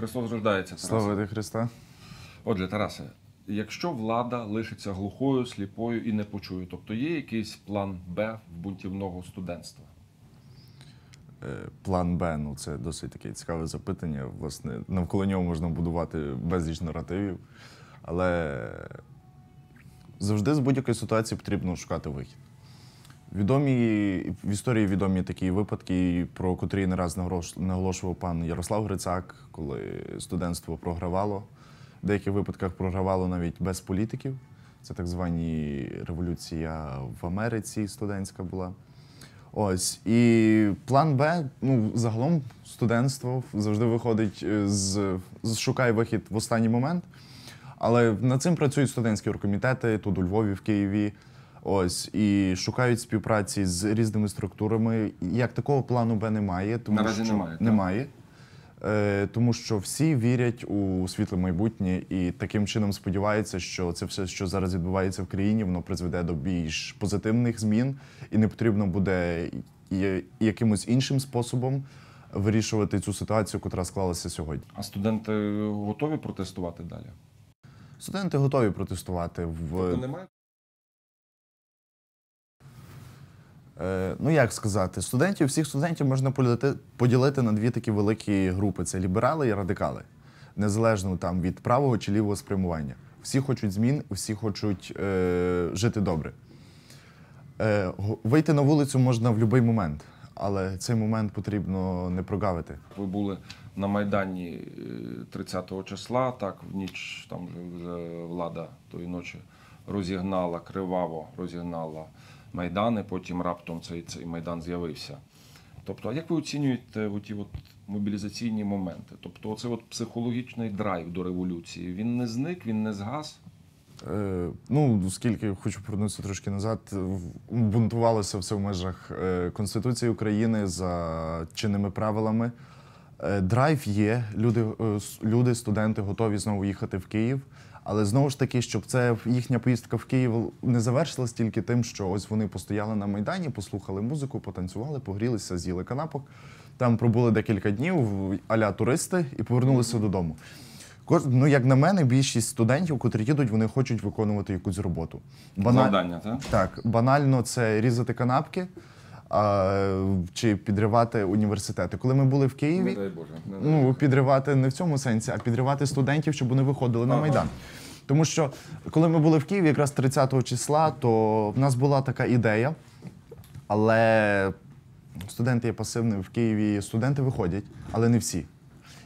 Христос рождається. Слава Христа. Отже, Тарасе, якщо влада лишиться глухою, сліпою і не почує, тобто є якийсь план Б в бунтівного студентства? Е, План Б, ну це досить таке цікаве запитання. Власне, навколо нього можна будувати безліч наративів. Але завжди з будь-якої ситуації потрібно шукати вихід. Відомі в історії відомі такі випадки, про котрі не раз наголош- наголошував пан Ярослав Грицак, коли студентство програвало. В деяких випадках програвало навіть без політиків. Це так звані революція в Америці студентська була. Ось. І план Б, ну, загалом студентство завжди виходить е, з, з шукає вихід в останній момент. Але над цим працюють студентські оргкомітети тут у Львові, в Києві. Ось і шукають співпраці з різними структурами. Як такого плану Б немає, тому Наразі що немає, так? немає. Е, тому що всі вірять у світле майбутнє і таким чином сподіваються, що це все, що зараз відбувається в країні, воно призведе до більш позитивних змін, і не потрібно буде якимось іншим способом вирішувати цю ситуацію, яка склалася сьогодні. А студенти готові протестувати далі? Студенти готові протестувати в Тобто немає? Е, ну як сказати, студентів, всіх студентів можна поділити, поділити на дві такі великі групи: це ліберали і радикали, незалежно там від правого чи лівого спрямування. Всі хочуть змін, всі хочуть е, жити добре. Е, вийти на вулицю можна в будь-який момент, але цей момент потрібно не прогавити. Ви були на Майдані е, 30-го числа, так, в ніч там вже влада тої ночі розігнала, криваво розігнала Майдани, потім раптом цей, цей Майдан з'явився. Тобто, а як ви оцінюєте оті от мобілізаційні моменти? Тобто, от психологічний драйв до революції, він не зник, він не згас? Е, ну, оскільки хочу повернутися трошки назад, бунтувалося все в межах е, Конституції України за чинними правилами. Е, драйв є, люди, люди, студенти готові знову їхати в Київ. Але знову ж таки, щоб це їхня поїздка в Київ не завершилась тільки тим, що ось вони постояли на майдані, послухали музику, потанцювали, погрілися, з'їли канапок. Там пробули декілька днів аля туристи і повернулися додому. Ну, як на мене, більшість студентів, котрі їдуть, вони хочуть виконувати якусь роботу. Бана- Завдання, так? Так, банально це різати канапки а, чи підривати університети. Коли ми були в Не Києві, дай Боже. Не дай ну підривати не в цьому сенсі, а підривати студентів, щоб вони виходили на майдан. Тому що коли ми були в Києві, якраз 30 числа, то в нас була така ідея, але студенти є пасивними в Києві, студенти виходять, але не всі.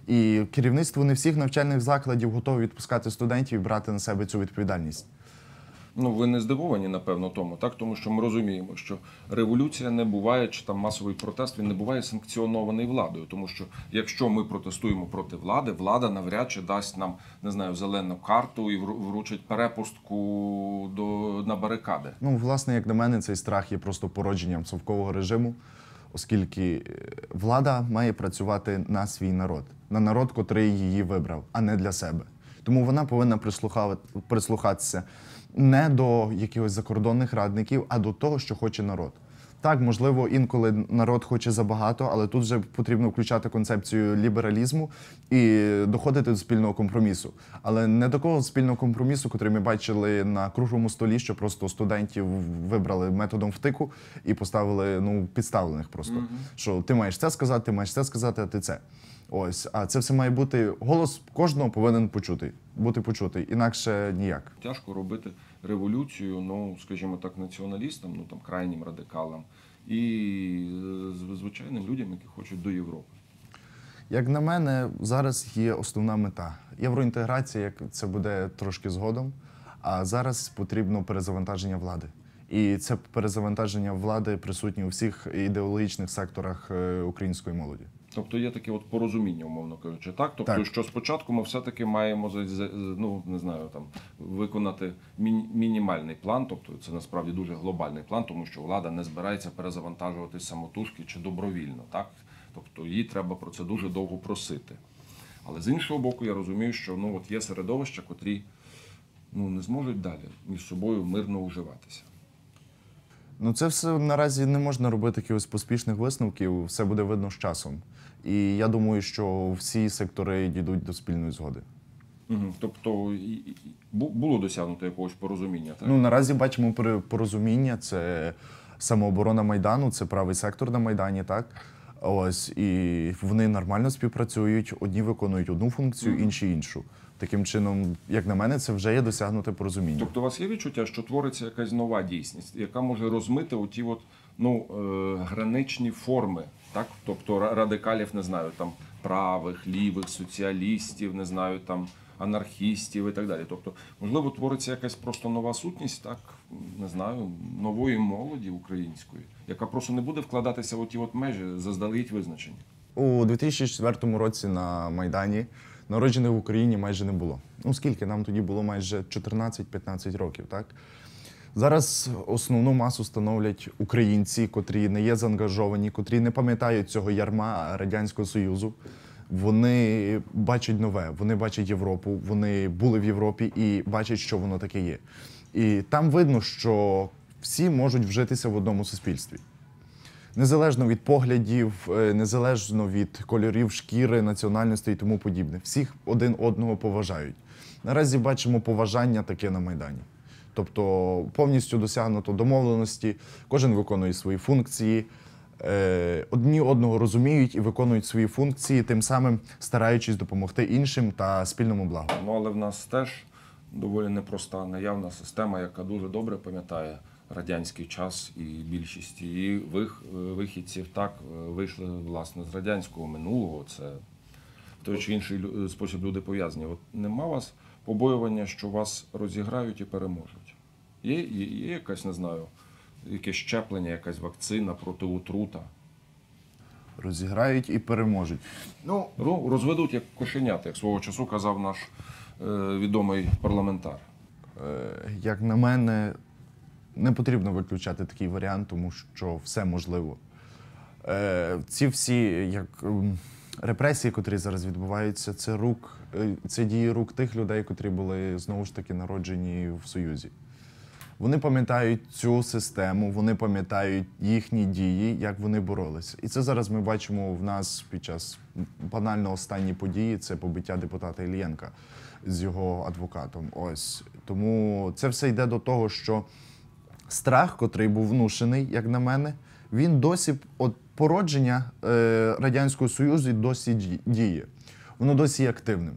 І керівництво не всіх навчальних закладів готові відпускати студентів і брати на себе цю відповідальність. Ну, ви не здивовані, напевно, тому, так? Тому що ми розуміємо, що революція не буває, чи там масовий протест він не буває санкціонований владою. Тому що якщо ми протестуємо проти влади, влада навряд чи дасть нам не знаю зелену карту і вру- вручить перепустку до на барикади. Ну, власне, як на мене, цей страх є просто породженням совкового режиму, оскільки е, влада має працювати на свій народ, на народ, котрий її вибрав, а не для себе. Тому вона повинна прислухатися не до якихось закордонних радників, а до того, що хоче народ. Так, можливо, інколи народ хоче забагато, але тут вже потрібно включати концепцію лібералізму і доходити до спільного компромісу. Але не такого спільного компромісу, який ми бачили на круглому столі, що просто студентів вибрали методом втику і поставили ну підставлених просто. Що ти маєш це сказати, ти маєш це сказати, а ти це. Ось, а це все має бути голос кожного повинен почути, бути почутий, інакше ніяк. Тяжко робити революцію, ну скажімо так, націоналістам, ну там крайнім радикалам і звичайним людям, які хочуть до Європи. Як на мене, зараз є основна мета. Євроінтеграція, як це буде трошки згодом. А зараз потрібно перезавантаження влади. І це перезавантаження влади присутнє у всіх ідеологічних секторах е, української молоді. Тобто є таке от порозуміння, умовно кажучи, так? Тобто, Так. що спочатку ми все-таки маємо ну, не знаю, там виконати міні- мінімальний план, тобто це насправді дуже глобальний план, тому що влада не збирається перезавантажувати самотужки чи добровільно, так? Тобто їй треба про це дуже довго просити. Але з іншого боку, я розумію, що ну, от є середовища, котрі ну, не зможуть далі між собою мирно уживатися. Ну, це все наразі не можна робити якихось поспішних висновків, все буде видно з часом. І я думаю, що всі сектори дійдуть до спільної згоди. Угу. Тобто було досягнуто якогось порозуміння. Так? Ну наразі бачимо порозуміння. Це самооборона майдану, це правий сектор на майдані, так. Ось і вони нормально співпрацюють. Одні виконують одну функцію, інші іншу. Таким чином, як на мене, це вже є досягнуте порозуміння. Тобто у вас є відчуття, що твориться якась нова дійсність, яка може розмити оті от, ну, е, граничні форми, так? Тобто радикалів, не знаю, там правих, лівих, соціалістів, не знаю, там анархістів і так далі. Тобто, можливо, твориться якась просто нова сутність, так, не знаю, нової молоді української, яка просто не буде вкладатися в ті от межі, заздалегідь визначені. У 2004 році на Майдані народжених в Україні майже не було. Ну скільки нам тоді було майже 14-15 років, так? Зараз основну масу становлять українці, котрі не є заангажовані, котрі не пам'ятають цього ярма Радянського Союзу. Вони бачать нове, вони бачать Європу, вони були в Європі і бачать, що воно таке є. І там видно, що всі можуть вжитися в одному суспільстві. Незалежно від поглядів, е, незалежно від кольорів шкіри, національності і тому подібне. Всіх один одного поважають. Наразі бачимо поважання таке на Майдані. Тобто повністю досягнуто домовленості, кожен виконує свої функції, е, одні одного розуміють і виконують свої функції, тим самим стараючись допомогти іншим та спільному благу. Ну, але в нас теж доволі непроста наявна система, яка дуже добре пам'ятає радянський час, і більшість її вих, вихідців так е, вийшли власне з радянського минулого. Це той чи інший спосіб люди пов'язані. От нема вас побоювання, що вас розіграють і переможуть. Є, є, є якась, не знаю, якесь щеплення, якась вакцина проти отрута. Розіграють і переможуть. Ну, Розведуть як кошенята, як свого часу казав наш е, відомий парламентар. Е, Як на мене, не потрібно виключати такий варіант, тому що все можливо. Е, Ці всі як ем, репресії, котрі зараз відбуваються, це рук, е, це дії рук тих людей, котрі були знову ж таки народжені в Союзі. Вони пам'ятають цю систему, вони пам'ятають їхні дії, як вони боролися. І це зараз ми бачимо в нас під час банально останні події це побиття депутата Ілієнка з його адвокатом. Ось тому це все йде до того, що страх, котрий був внушений, як на мене, він досі от породження е, Радянського Союзу досі діє. Воно досі є активним.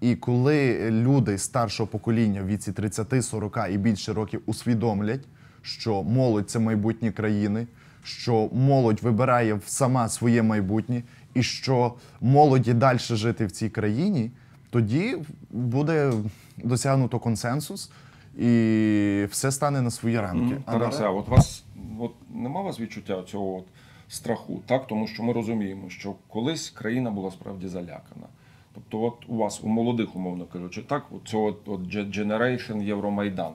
І коли люди старшого покоління в віці 30, 40 і більше років усвідомлять, що молодь це майбутнє країни, що молодь вибирає сама своє майбутнє, і що молоді далі жити в цій країні, тоді буде досягнуто консенсус і все стане на свої рамки. Тарасе, а от вас от нема вас відчуття цього от страху, так? Тому що ми розуміємо, що колись країна була справді залякана. Тобто, от у вас, у молодих, умовно кажучи, так, от цього от, Generation Євромайдан.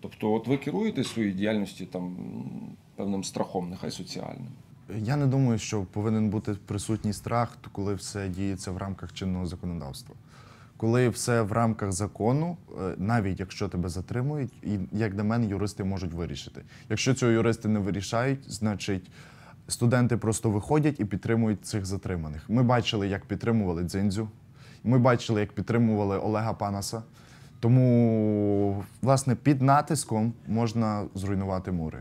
Тобто, от ви керуєте своєю діяльністю там певним страхом, нехай соціальним. Я не думаю, що повинен бути присутній страх, коли все діється в рамках чинного законодавства. Коли все в рамках закону, е, навіть якщо тебе затримують, і як на мене, юристи можуть вирішити. Якщо цього юристи не вирішають, значить студенти просто виходять і підтримують цих затриманих. Ми бачили, як підтримували Дзиндзю, ми бачили, як підтримували Олега Панаса. Тому, власне, під натиском можна зруйнувати мури.